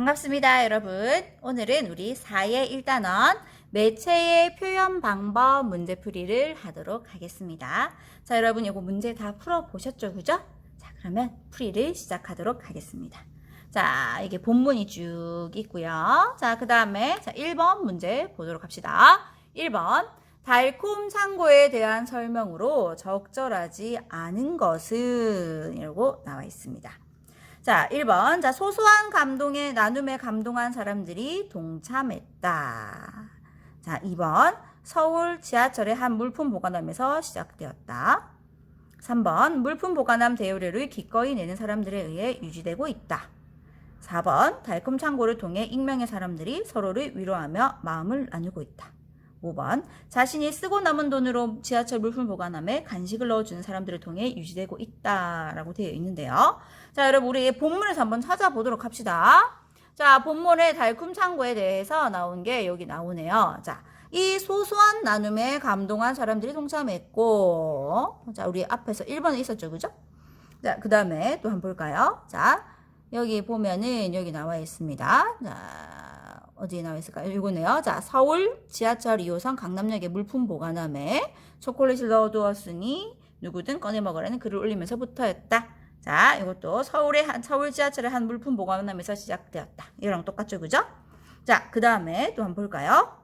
반갑습니다, 여러분. 오늘은 우리 4의 1단원 매체의 표현 방법 문제풀이를 하도록 하겠습니다. 자, 여러분 이거 문제 다 풀어 보셨죠? 그죠? 자, 그러면 풀이를 시작하도록 하겠습니다. 자, 이게 본문이 쭉 있고요. 자, 그 다음에 자, 1번 문제 보도록 합시다. 1번 달콤 창고에 대한 설명으로 적절하지 않은 것은 이라고 나와 있습니다. 자, 1번. 자, 소소한 감동에 나눔에 감동한 사람들이 동참했다. 자, 2번. 서울 지하철의 한 물품 보관함에서 시작되었다. 3번. 물품 보관함 대여료를 기꺼이 내는 사람들에 의해 유지되고 있다. 4번. 달콤 창고를 통해 익명의 사람들이 서로를 위로하며 마음을 나누고 있다. 5번. 자신이 쓰고 남은 돈으로 지하철 물품 보관함에 간식을 넣어주는 사람들을 통해 유지되고 있다. 라고 되어 있는데요. 자, 여러분, 우리 본문에서 한번 찾아보도록 합시다. 자, 본문의 달콤 창고에 대해서 나온 게 여기 나오네요. 자, 이 소소한 나눔에 감동한 사람들이 동참했고, 자, 우리 앞에서 1번에 있었죠, 그죠? 자, 그 다음에 또 한번 볼까요? 자, 여기 보면은 여기 나와 있습니다. 자, 어디에 나와 있을까요? 이거네요. 자, 서울 지하철 2호선 강남역의 물품 보관함에 초콜릿을 넣어두었으니 누구든 꺼내 먹으라는 글을 올리면서부터였다. 자, 이것도 서울의 한, 서울 지하철의 한 물품 보관함에서 시작되었다. 이랑 똑같죠, 그죠? 자, 그 다음에 또 한번 볼까요?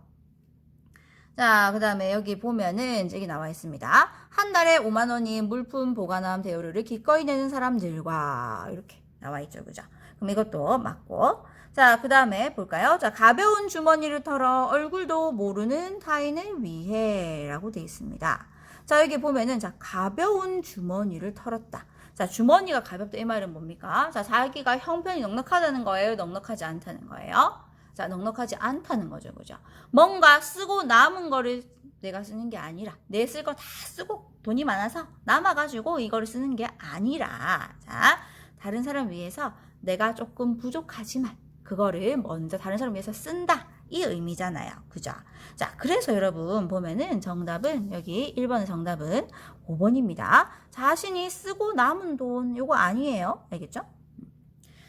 자, 그 다음에 여기 보면은 여기 나와 있습니다. 한 달에 5만 원인 물품 보관함 대여료를 기꺼이 내는 사람들과 이렇게 나와 있죠, 그죠? 그럼 이것도 맞고. 자, 그 다음에 볼까요? 자, 가벼운 주머니를 털어 얼굴도 모르는 타인을 위해 라고 되어 있습니다. 자, 여기 보면은 자, 가벼운 주머니를 털었다. 자, 주머니가 가볍다 이 말은 뭡니까? 자, 자기가 형편이 넉넉하다는 거예요? 넉넉하지 않다는 거예요? 자, 넉넉하지 않다는 거죠. 그죠? 뭔가 쓰고 남은 거를 내가 쓰는 게 아니라 내 쓸 거 다 쓰고 돈이 많아서 남아가지고 이거를 쓰는 게 아니라 자, 다른 사람 위해서 내가 조금 부족하지만 그거를 먼저 다른 사람 위해서 쓴다. 이 의미잖아요. 그죠? 자, 그래서 여러분 보면은 정답은 여기 1번의 정답은 5번입니다. 자신이 쓰고 남은 돈 요거 아니에요. 알겠죠?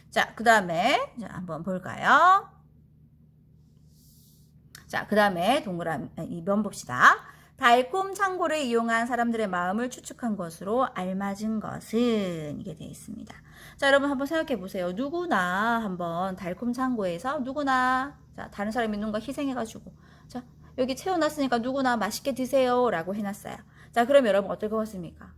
자, 그 다음에 한번 볼까요? 자, 그 다음에 동그라미 2번 봅시다. 달콤 창고를 이용한 사람들의 마음을 추측한 것으로 알맞은 것은 이게 되어 있습니다. 자, 여러분 한번 생각해 보세요. 누구나 한번 달콤 창고에서 누구나 자, 다른 사람이 누군가 희생해가지고 자, 여기 채워놨으니까 누구나 맛있게 드세요 라고 해놨어요. 자, 그럼 여러분 어떨 것 같습니까?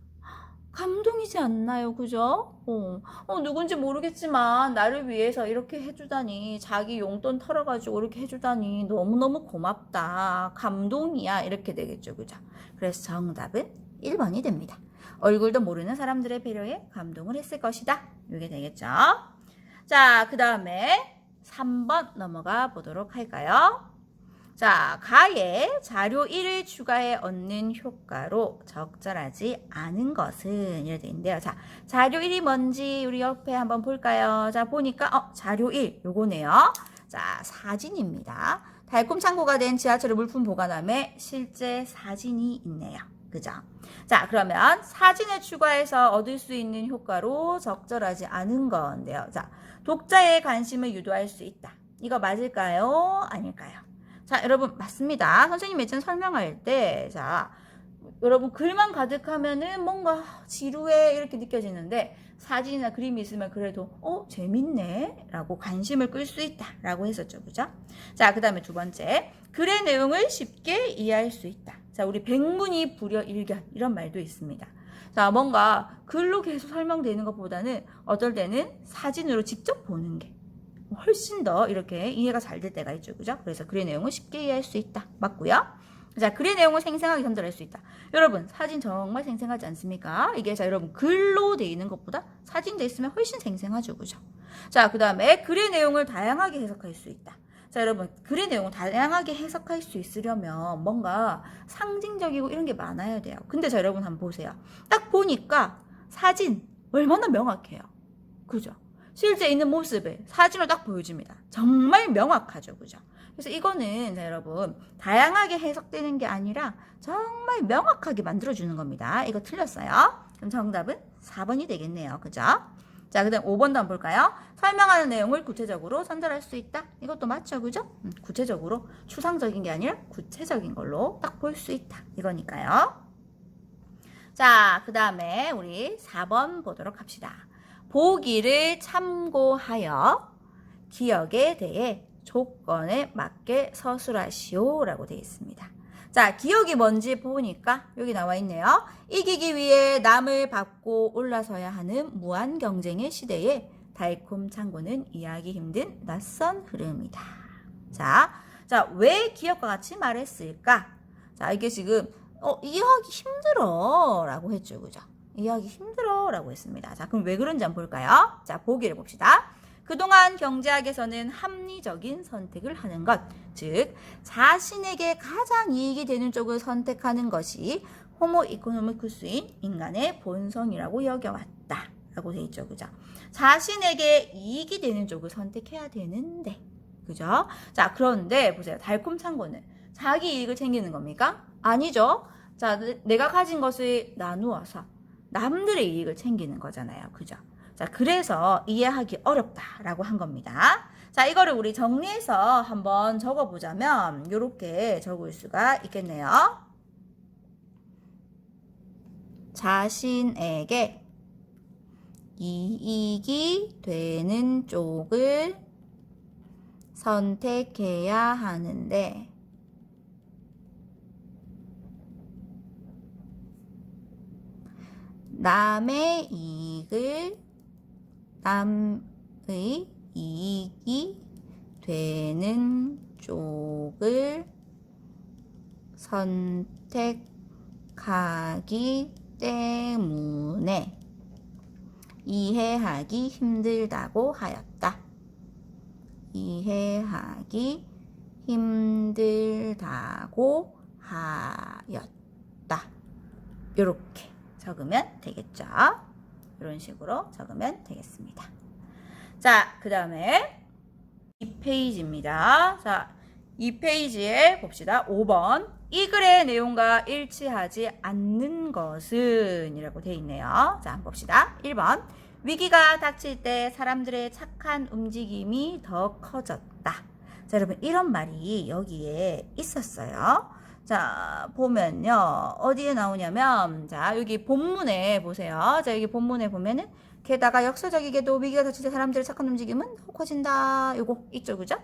감동이지 않나요? 그죠? 어, 어, 누군지 모르겠지만, 나를 위해서 이렇게 해주다니, 자기 용돈 털어가지고 이렇게 해주다니, 너무너무 고맙다. 감동이야. 이렇게 되겠죠. 그죠? 그래서 정답은 1번이 됩니다. 얼굴도 모르는 사람들의 배려에 감동을 했을 것이다. 이게 되겠죠? 자, 그 다음에 3번 넘어가 보도록 할까요? 자, 가에 자료 1을 추가해 얻는 효과로 적절하지 않은 것은 이렇게 있는데요. 자, 자료 1이 뭔지 우리 옆에 한번 볼까요? 자, 보니까 어, 자료 1 요거네요. 자, 사진입니다. 달콤 창고가 된 지하철의 물품 보관함에 실제 사진이 있네요. 그죠? 자, 그러면 사진을 추가해서 얻을 수 있는 효과로 적절하지 않은 건데요. 자, 독자의 관심을 유도할 수 있다. 이거 맞을까요? 아닐까요? 자, 여러분, 맞습니다. 선생님 예전 설명할 때, 자, 여러분, 글만 가득하면은 뭔가 지루해 이렇게 느껴지는데, 사진이나 그림이 있으면 그래도, 어, 재밌네. 라고 관심을 끌 수 있다. 라고 했었죠. 그죠? 자, 그 다음에 두 번째. 글의 내용을 쉽게 이해할 수 있다. 자, 우리 백문이 불여 일견. 이런 말도 있습니다. 자, 뭔가 글로 계속 설명되는 것보다는 어떨 때는 사진으로 직접 보는 게 훨씬 더 이렇게 이해가 잘 될 때가 있죠. 그죠? 그래서 글의 내용을 쉽게 이해할 수 있다. 맞고요. 자, 글의 내용을 생생하게 전달할 수 있다. 여러분, 사진 정말 생생하지 않습니까? 이게 자, 여러분, 글로 돼 있는 것보다 사진 돼 있으면 훨씬 생생하죠. 그죠? 자, 그 다음에 글의 내용을 다양하게 해석할 수 있다. 자, 여러분, 글의 내용을 다양하게 해석할 수 있으려면 뭔가 상징적이고 이런 게 많아야 돼요. 근데 자, 여러분 한번 보세요. 딱 보니까 사진 얼마나 명확해요. 그죠? 실제 있는 모습을 사진으로 딱 보여줍니다. 정말 명확하죠. 그죠? 그래서 이거는 자, 여러분 다양하게 해석되는 게 아니라 정말 명확하게 만들어주는 겁니다. 이거 틀렸어요. 그럼 정답은 4번이 되겠네요. 그죠? 자, 그 다음 5번도 한번 볼까요? 설명하는 내용을 구체적으로 전달할 수 있다. 이것도 맞죠, 그죠? 음, 구체적으로 추상적인 게 아니라 구체적인 걸로 딱 볼 수 있다. 이거니까요. 자, 그 다음에 우리 4번 보도록 합시다. 보기를 참고하여 기억에 대해 조건에 맞게 서술하시오 라고 되어 있습니다. 자, 기억이 뭔지 보니까 여기 나와 있네요. 이기기 위해 남을 밟고 올라서야 하는 무한 경쟁의 시대에 달콤 창고는 이해하기 힘든 낯선 흐름이다. 자, 자, 왜 기억과 같이 말했을까? 자, 이게 지금 어, 이해하기 힘들어 라고 했죠. 그죠? 이해하기 힘들어 라고 했습니다. 자, 그럼 왜 그런지 한번 볼까요? 자, 보기를 봅시다. 그동안 경제학에서는 합리적인 선택을 하는 것, 즉, 자신에게 가장 이익이 되는 쪽을 선택하는 것이 호모 이코노미쿠스인 인간의 본성이라고 여겨왔다. 라고 돼 있죠. 그죠? 자신에게 이익이 되는 쪽을 선택해야 되는데. 그죠? 자, 그런데 보세요. 달콤 창고는 자기 이익을 챙기는 겁니까? 아니죠. 자, 내- 내가 가진 것을 나누어서 남들의 이익을 챙기는 거잖아요. 그죠? 자, 그래서 이해하기 어렵다라고 한 겁니다. 자, 이거를 우리 정리해서 한번 적어보자면 이렇게 적을 수가 있겠네요. 자신에게 이익이 되는 쪽을 선택해야 하는데 남의 이익을 남의 이익이 되는 쪽을 선택하기 때문에 이해하기 힘들다고 하였다. 이해하기 힘들다고 하였다. 이렇게 적으면 되겠죠. 이런 식으로 적으면 되겠습니다. 자, 그 다음에 2페이지입니다. 자, 2페이지에 봅시다. 5번. 이 글의 내용과 일치하지 않는 것은 이라고 되어 있네요. 자, 봅시다. 1번. 위기가 닥칠 때 사람들의 착한 움직임이 더 커졌다. 자, 여러분, 이런 말이 여기에 있었어요. 자, 보면요. 어디에 나오냐면, 자, 여기 본문에 보세요. 자, 여기 본문에 보면은, 게다가 역사적이게도 위기가 닥칠 때 사람들의 착한 움직임은 더 커진다. 요거 있죠, 그죠?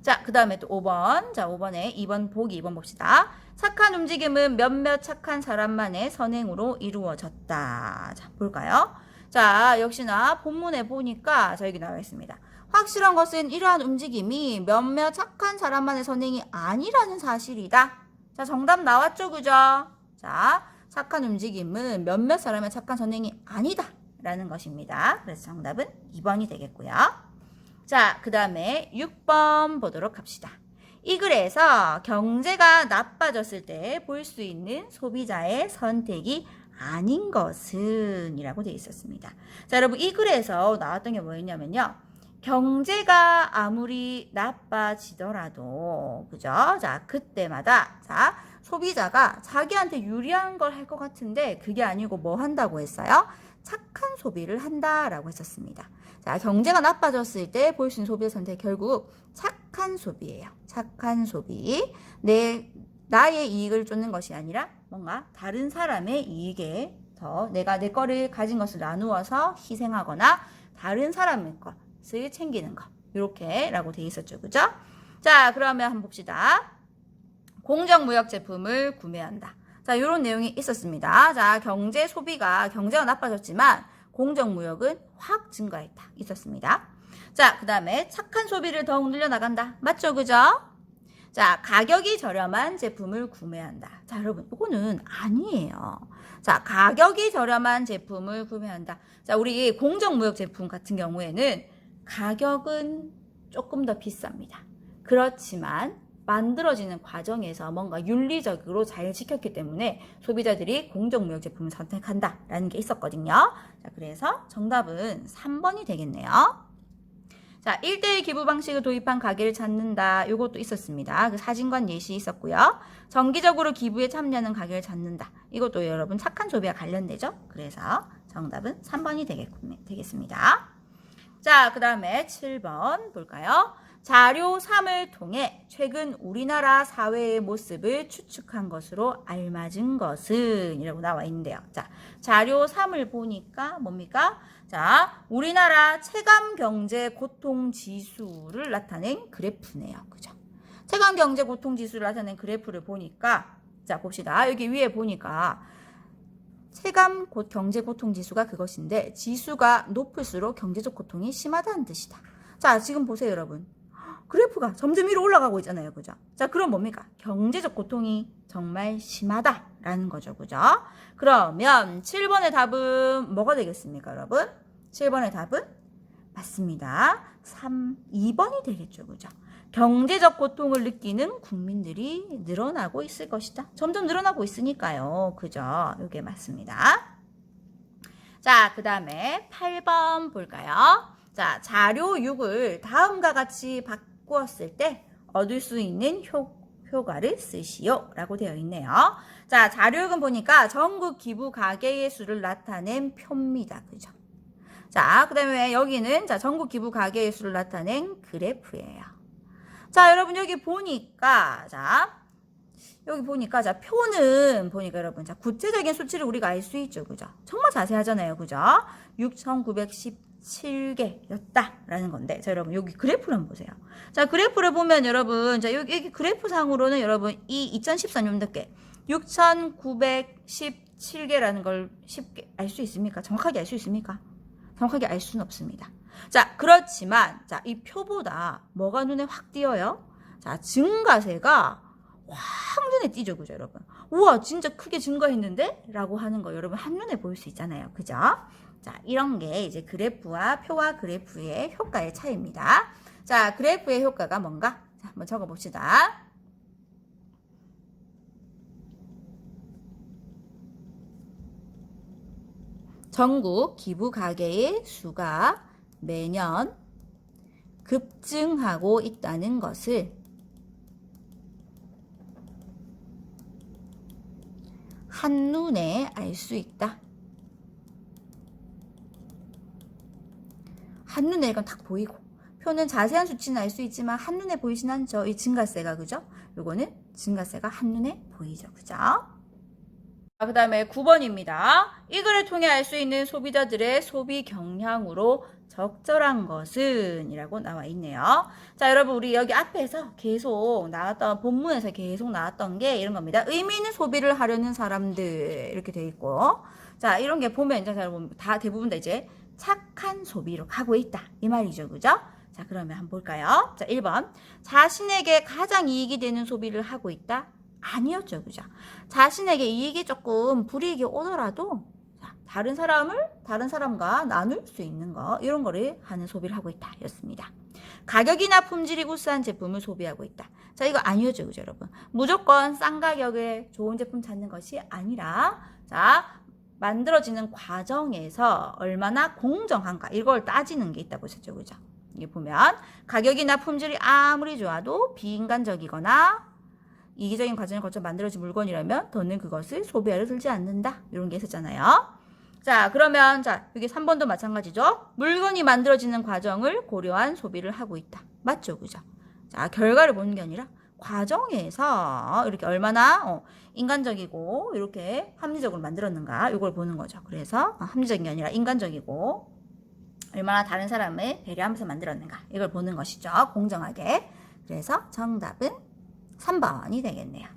자, 그 다음에 또 5번. 자, 5번에 2번 보기 2번 봅시다. 착한 움직임은 몇몇 착한 사람만의 선행으로 이루어졌다. 자, 볼까요? 자, 역시나 본문에 보니까 자, 여기 나와 있습니다. 확실한 것은 이러한 움직임이 몇몇 착한 사람만의 선행이 아니라는 사실이다. 자, 정답 나왔죠, 그죠? 자, 착한 움직임은 몇몇 사람의 착한 선행이 아니다. 라는 것입니다. 그래서 정답은 2번이 되겠고요. 자, 그 다음에 6번 보도록 합시다. 이 글에서 경제가 나빠졌을 때 볼 수 있는 소비자의 선택이 아닌 것은 이라고 되어 있었습니다. 자, 여러분, 이 글에서 나왔던 게 뭐였냐면요. 경제가 아무리 나빠지더라도, 그죠? 자, 그때마다, 자, 소비자가 자기한테 유리한 걸 할 것 같은데, 그게 아니고 뭐 한다고 했어요? 착한 소비를 한다라고 했었습니다. 자, 경제가 나빠졌을 때 볼 수 있는 소비의 선택 결국 착한 소비예요. 착한 소비. 내 나의 이익을 쫓는 것이 아니라 뭔가 다른 사람의 이익에 더 내가 내 거를 가진 것을 나누어서 희생하거나 다른 사람의 것 을 챙기는 것. 이렇게라고 돼 있었죠. 그죠? 자, 그러면 한번 봅시다. 공정 무역 제품을 구매한다. 자, 이런 내용이 있었습니다. 자, 경제 소비가 경제가 나빠졌지만 공정 무역은 확 증가했다. 있었습니다. 자, 그 다음에 착한 소비를 더욱 늘려나간다. 맞죠? 그죠? 자, 가격이 저렴한 제품을 구매한다. 자, 여러분, 이거는 아니에요. 자, 가격이 저렴한 제품을 구매한다. 자, 우리 공정무역 제품 같은 경우에는 가격은 조금 더 비쌉니다. 그렇지만 만들어지는 과정에서 뭔가 윤리적으로 잘 지켰기 때문에 소비자들이 공정무역 제품을 선택한다라는 게 있었거든요. 자, 그래서 정답은 3번이 되겠네요. 자, 1대1 기부 방식을 도입한 가게를 찾는다. 요것도 있었습니다. 그 사진관 예시 있었고요. 정기적으로 기부에 참여하는 가게를 찾는다. 이것도 여러분 착한 소비와 관련되죠? 그래서 정답은 3번이 되겠습니다. 자, 그 다음에 7번 볼까요? 자료 3을 통해 최근 우리나라 사회의 모습을 추측한 것으로 알맞은 것은 이라고 나와 있는데요. 자, 자료 3을 보니까 뭡니까? 자, 우리나라 체감 경제 고통 지수를 나타낸 그래프네요. 그죠? 체감 경제 고통 지수를 나타낸 그래프를 보니까 자, 봅시다. 여기 위에 보니까 체감 고, 경제 고통 지수가 그것인데 지수가 높을수록 경제적 고통이 심하다는 뜻이다. 자, 지금 보세요, 여러분. 그래프가 점점 위로 올라가고 있잖아요. 그죠? 자, 그럼 뭡니까? 경제적 고통이 정말 심하다라는 거죠. 그죠? 그러면 7번의 답은 뭐가 되겠습니까, 여러분? 7번의 답은 맞습니다. 3, 2번이 되겠죠. 그죠? 경제적 고통을 느끼는 국민들이 늘어나고 있을 것이다. 점점 늘어나고 있으니까요. 그죠? 이게 맞습니다. 자, 그 다음에 8번 볼까요? 자, 자료 6을 다음과 같이 바꾸었을 때 얻을 수 있는 효, 효과를 쓰시오. 라고 되어 있네요. 자, 자료 6은 보니까 전국 기부 가계의 수를 나타낸 표입니다. 그죠? 자, 그 다음에 여기는 자, 전국 기부 가계의 수를 나타낸 그래프예요. 자, 여러분 여기 보니까 자, 여기 보니까 자 표는 보니까 여러분 자 구체적인 수치를 우리가 알 수 있죠 그죠? 정말 자세하잖아요 그죠? 6917개였다라는 건데 자 여러분 여기 그래프를 한번 보세요. 자 그래프를 보면 여러분 자 여기, 여기 그래프 상으로는 여러분 이 2013년도께 6917개라는 걸 쉽게 알 수 있습니까? 정확하게 알 수 있습니까? 정확하게 알 수는 없습니다 자 그렇지만 자 이 표보다 뭐가 눈에 확 띄어요 자 증가세가 확 눈에 띄죠, 그죠, 여러분? 우와, 진짜 크게 증가했는데? 라고 하는 거 여러분 한눈에 보일 수 있잖아요, 그죠? 자, 이런 게 이제 그래프와 표와 그래프의 효과의 차이입니다. 자, 그래프의 효과가 뭔가? 자, 한번 적어 봅시다. 전국 기부 가계의 수가 매년 급증하고 있다는 것을 한눈에 알 수 있다. 한눈에 이건 딱 보이고 표는 자세한 수치는 알 수 있지만 한눈에 보이진 않죠. 이 증가세가 그죠? 요거는 증가세가 한눈에 보이죠. 그죠? 그 다음에 9번입니다. 이 글을 통해 알 수 있는 소비자들의 소비 경향으로 적절한 것은 이라고 나와 있네요. 자, 여러분, 우리 여기 앞에서 계속 나왔던, 본문에서 계속 나왔던 게 이런 겁니다. 의미 있는 소비를 하려는 사람들, 이렇게 돼 있고. 자, 이런 게 보면, 이제 여러분, 다 대부분 다 이제 착한 소비로 가고 있다. 이 말이죠. 그죠? 자, 그러면 한번 볼까요? 자, 1번. 자신에게 가장 이익이 되는 소비를 하고 있다. 아니었죠. 그죠? 자신에게 이익이 조금 불이익이 오더라도 다른 사람을 다른 사람과 나눌 수 있는 거 이런 거를 하는 소비를 하고 있다 였습니다. 가격이나 품질이 우수한 제품을 소비하고 있다. 자 이거 아니었죠 그죠 여러분 무조건 싼 가격에 좋은 제품 찾는 것이 아니라 자 만들어지는 과정에서 얼마나 공정한가 이걸 따지는 게 있다 보셨죠 그죠 이게 보면 가격이나 품질이 아무리 좋아도 비인간적이거나 이기적인 과정을 거쳐 만들어진 물건이라면 더는 그것을 소비하려 들지 않는다 이런 게 있었잖아요 자, 그러면 자, 여기 3번도 마찬가지죠. 물건이 만들어지는 과정을 고려한 소비를 하고 있다. 맞죠? 그죠? 자, 결과를 보는 게 아니라 과정에서 이렇게 얼마나 어, 인간적이고 이렇게 합리적으로 만들었는가 이걸 보는 거죠. 그래서 어, 합리적인 게 아니라 인간적이고 얼마나 다른 사람을 배려하면서 만들었는가 이걸 보는 것이죠. 공정하게. 그래서 정답은 3번이 되겠네요.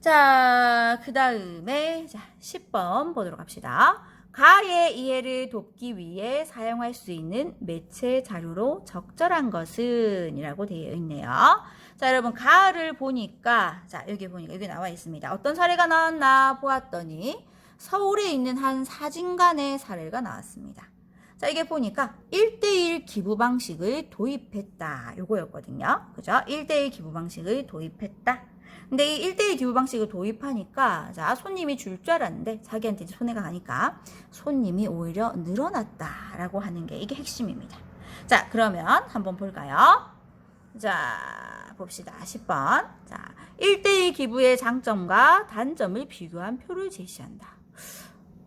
자, 그 다음에 자, 10번 보도록 합시다. 가의 이해를 돕기 위해 사용할 수 있는 매체 자료로 적절한 것은 이라고 되어 있네요. 자, 여러분, 가를 보니까, 자, 여기 보니까, 여기 나와 있습니다. 어떤 사례가 나왔나 보았더니, 서울에 있는 한 사진관의 사례가 나왔습니다. 자, 이게 보니까 1대1 기부 방식을 도입했다. 요거였거든요. 그죠? 1대1 기부 방식을 도입했다. 근데 이 1대1 기부 방식을 도입하니까 자 손님이 줄 줄 알았는데 자기한테 이제 손해가 가니까 손님이 오히려 늘어났다라고 하는 게 이게 핵심입니다. 자 그러면 한번 볼까요? 자 봅시다. 10번 자 1대1 기부의 장점과 단점을 비교한 표를 제시한다.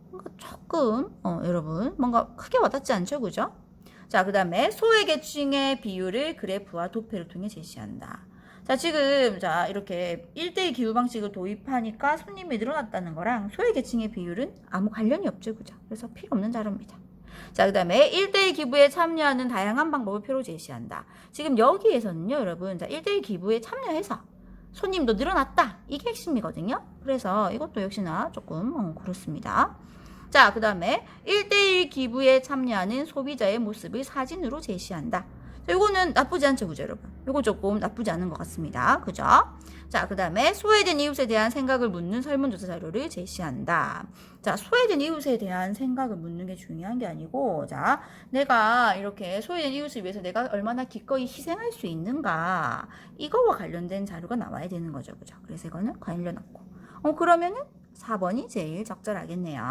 뭔가 조금, 어, 여러분, 뭔가 크게 와닿지 않죠? 그죠? 자, 그 다음에 소외계층의 비율을 그래프와 도표를 통해 제시한다. 자, 지금, 자, 이렇게 1대2 기후 방식을 도입하니까 손님이 늘어났다는 거랑 소외 계층의 비율은 아무 관련이 없죠. 그죠? 그래서 필요 없는 자료입니다. 자, 그 다음에 1대1 기부에 참여하는 다양한 방법을 표로 제시한다. 지금 여기에서는요, 여러분, 자, 1대1 기부에 참여해서 손님도 늘어났다. 이게 핵심이거든요. 그래서 이것도 역시나 조금 어, 그렇습니다. 자, 그 다음에 1대1 기부에 참여하는 소비자의 모습을 사진으로 제시한다. 자, 요거는 나쁘지 않죠, 그죠, 여러분? 요거 조금 나쁘지 않은 것 같습니다. 그죠? 자, 그 다음에 소외된 이웃에 대한 생각을 묻는 설문조사 자료를 제시한다. 자, 소외된 이웃에 대한 생각을 묻는 게 중요한 게 아니고, 자, 내가 이렇게 소외된 이웃을 위해서 내가 얼마나 기꺼이 희생할 수 있는가, 이거와 관련된 자료가 나와야 되는 거죠, 그죠? 그래서 이거는 관련 없고. 어, 그러면은 4번이 제일 적절하겠네요.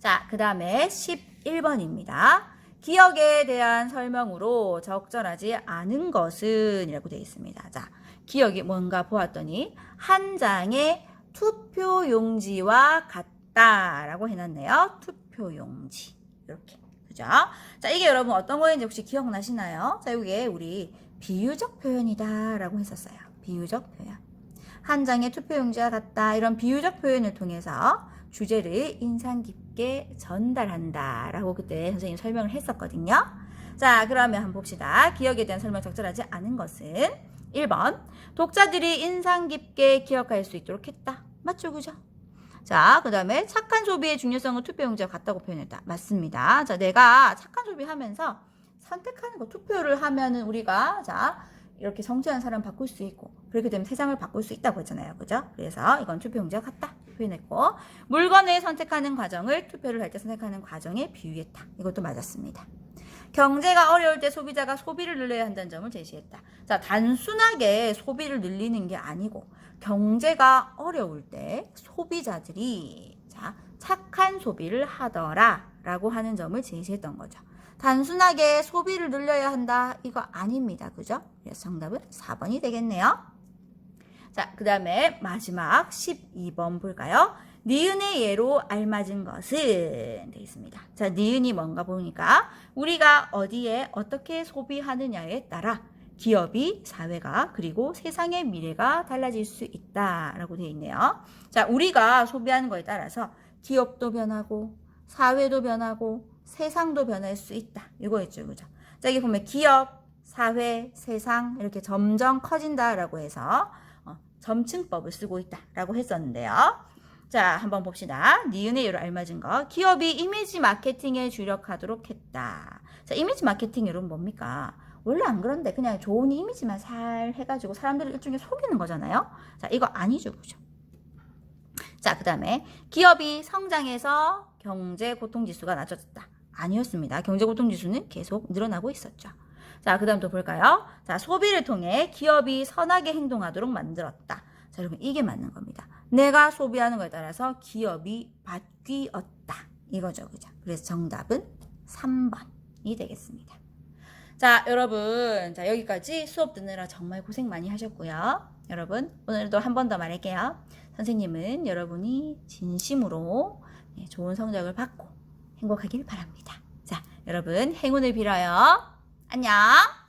자, 그 다음에 11번입니다. 기억에 대한 설명으로 적절하지 않은 것은 이라고 되어 있습니다. 자, 기억이 뭔가 보았더니 한 장의 투표 용지와 같다라고 해놨네요. 투표 용지. 이렇게. 그죠? 자, 이게 여러분 어떤 거인지 혹시 기억나시나요? 자, 이게 우리 비유적 표현이다라고 했었어요. 비유적 표현. 한 장의 투표 용지와 같다. 이런 비유적 표현을 통해서 주제를 인상 깊게 전달한다 라고 그때 선생님 설명을 했었거든요. 자, 그러면 한번 봅시다. 기억에 대한 설명 적절하지 않은 것은 1번. 독자들이 인상 깊게 기억할 수 있도록 했다. 맞죠? 그죠? 자, 그 다음에 착한 소비의 중요성을 투표용지와 같다고 표현했다. 맞습니다. 자, 내가 착한 소비하면서 선택하는 거, 투표를 하면은 우리가, 자, 이렇게 성취한 사람 바꿀 수 있고, 그렇게 되면 세상을 바꿀 수 있다고 했잖아요. 그죠? 그래서 이건 투표용지와 같다. 표현했고, 물건을 선택하는 과정을 투표를 할 때 선택하는 과정에 비유했다. 이것도 맞았습니다. 경제가 어려울 때 소비자가 소비를 늘려야 한다는 점을 제시했다. 자, 단순하게 소비를 늘리는 게 아니고, 경제가 어려울 때 소비자들이 자, 착한 소비를 하더라 라고 하는 점을 제시했던 거죠. 단순하게 소비를 늘려야 한다 이거 아닙니다. 그죠? 그래서 정답은 4번이 되겠네요. 자, 그 다음에 마지막 12번 볼까요? 니은의 예로 알맞은 것은 되어 있습니다. 자, 니은이 뭔가 보니까 우리가 어디에 어떻게 소비하느냐에 따라 기업이 사회가 그리고 세상의 미래가 달라질 수 있다라고 되어 있네요. 자, 우리가 소비하는 거에 따라서 기업도 변하고 사회도 변하고 세상도 변할 수 있다. 이거였죠. 그죠? 자, 여기 보면 기업, 사회, 세상 이렇게 점점 커진다라고 해서 어, 점층법을 쓰고 있다라고 했었는데요. 자, 한번 봅시다. 니은의 예로 알맞은 거. 기업이 이미지 마케팅에 주력하도록 했다. 자, 이미지 마케팅 여러분 뭡니까? 원래 안 그런데 그냥 좋은 이미지만 살 해가지고 사람들을 일종의 속이는 거잖아요. 자, 이거 아니죠, 그죠? 자, 그 다음에 기업이 성장해서 경제 고통 지수가 낮아졌다. 아니었습니다. 경제 고통 지수는 계속 늘어나고 있었죠. 자, 그 다음 또 볼까요? 자, 소비를 통해 기업이 선하게 행동하도록 만들었다. 자, 여러분, 이게 맞는 겁니다. 내가 소비하는 거에 따라서 기업이 바뀌었다. 이거죠, 그죠? 그래서 정답은 3번이 되겠습니다. 자, 여러분. 자, 여기까지 수업 듣느라 정말 고생 많이 하셨고요. 여러분, 오늘도 한 번 더 말할게요. 선생님은 여러분이 진심으로 네, 좋은 성적을 받고 행복하길 바랍니다. 자, 여러분, 행운을 빌어요. 안녕!